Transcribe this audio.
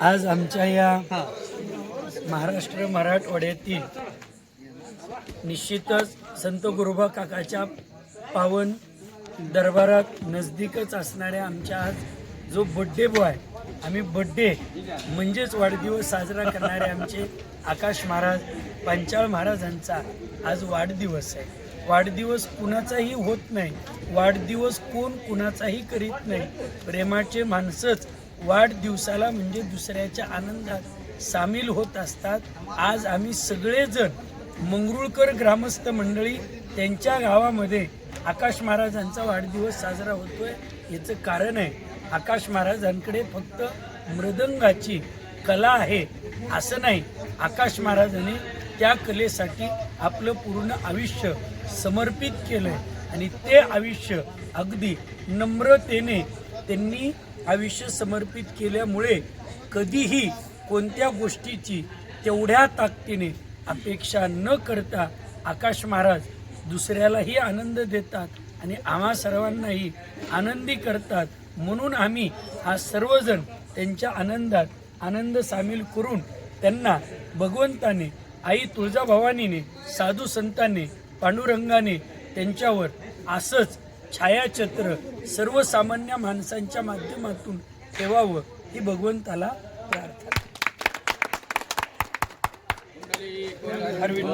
आज आमच्या या महाराष्ट्र मराठवाड्यातील निश्चितच संत गुरुबा काकाच्या पावन दरबारात नजदीकच असणाऱ्या आमच्या आज जो बड्डे बॉय आम्ही बड्डे म्हणजेच वाढदिवस साजरा करणारे आमचे आकाश महाराज पांचाळ महाराजांचा आज वाढदिवस आहे. वाढदिवस कुणाचाही होत नाही वाढदिवस कोण कुणाचाही करीत नाही. प्रेमाचे माणसंच वाढदिवसाला म्हणजे दुसऱ्याच्या आनंदात सामील होत असतात. आज आम्ही सगळेजण मंगरुळकर ग्रामस्थ मंडळी त्यांच्या गावामध्ये आकाश महाराजांचा वाढदिवस साजरा होतोय. याचं कारण आहे आकाश महाराजांकडे फक्त मृदंगाची कला आहे असं नाही. आकाश महाराजांनी त्या कलेसाठी आपलं पूर्ण आयुष्य समर्पित केलंय. आणि ते आयुष्य अगदी नम्रतेने त्यांनी आयुष्य समर्पित केल्यामुळे कधीही कोणत्या गोष्टीची तेवढ्या ताकदीने अपेक्षा न करता आकाश महाराज दुसऱ्यालाही आनंद देतात आणि आम्हा सर्वांनाही आनंदी करतात. म्हणून आम्ही हा सर्वजण त्यांच्या आनंदात आनंद सामील करून त्यांना भगवंताने आई तुळजाभवानीने साधू संतांनी पांडुरंगाने त्यांच्यावर असंच छायाचित्र सर्वसामान्य माणसांच्या माध्यमातून ठेवावं ही भगवंताला प्रार्थना. अरविंद